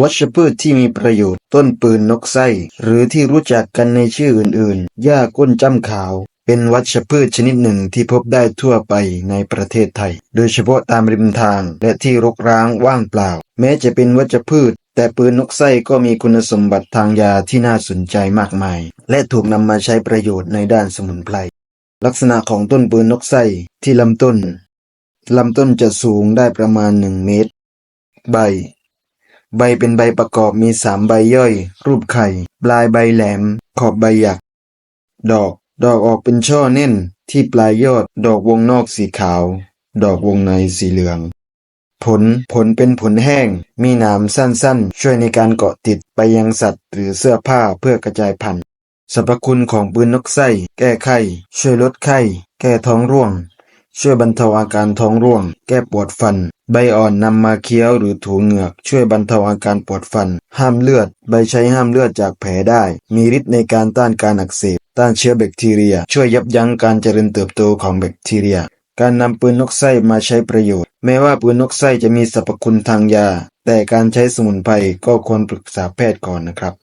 วัชพืชที่มีประโยชน์ ต้นปืนนกไส้ หรือที่รู้จักกันในชื่ออื่นๆ หญ้าก้นจ้ำขาว เป็นวัชพืชชนิดหนึ่งที่พบได้ทั่วไปในประเทศไทย โดยเฉพาะตามริมทางและที่รกร้างว่างเปล่า แม้จะเป็นวัชพืช แต่ปืนนกไส้ก็มีคุณสมบัติทางยาที่น่าสนใจมากมาย และถูกนำมาใช้ประโยชน์ในด้านสมุนไพร ลักษณะของต้นปืนนกไส้ที่ลำต้นลำต้นจะสูงได้ประมาณหนึ่งเมตร ใบ ใบเป็นใบประกอบมีสามใบย่อย รูปไข่ ปลายใบแหลม ขอบใบหยัก ดอก ดอกออกเป็นช่อแน่น ที่ปลายยอด ดอกวงนอกสีขาว ดอกวงในสีเหลือง ผล ผลเป็นผลแห้ง มีหนามสั้นๆ ช่วยในการเกาะติดไปยังสัตว์ หรือเสื้อผ้าเพื่อกระจายพันธุ์สรรพคุณของปืนนกไส้ แก้ไข้ ช่วยลดไข้ แก้ท้องร่วง ช่วยบรรเทาอาการท้องร่วง แก้ปวดฟัน ใบอ่อนนำมาเคี้ยวหรือถูเหงือก ช่วยบรรเทาอาการปวดฟัน ห้ามเลือด ใบใช้ห้ามเลือดจากแผลได้ มีฤทธิ์ในการต้านการอักเสบ ต้านเชื้อแบคทีเรีย ช่วยยับยั้งการเจริญเติบโตของแบคทีเรีย การนำปืนนกไส้มาใช้ประโยชน์ แม้ว่าปืนนกไส้จะมีสรรพคุณทางยา แต่การใช้สมุนไพรก็ควรปรึกษาแพทย์ก่อนนะครับ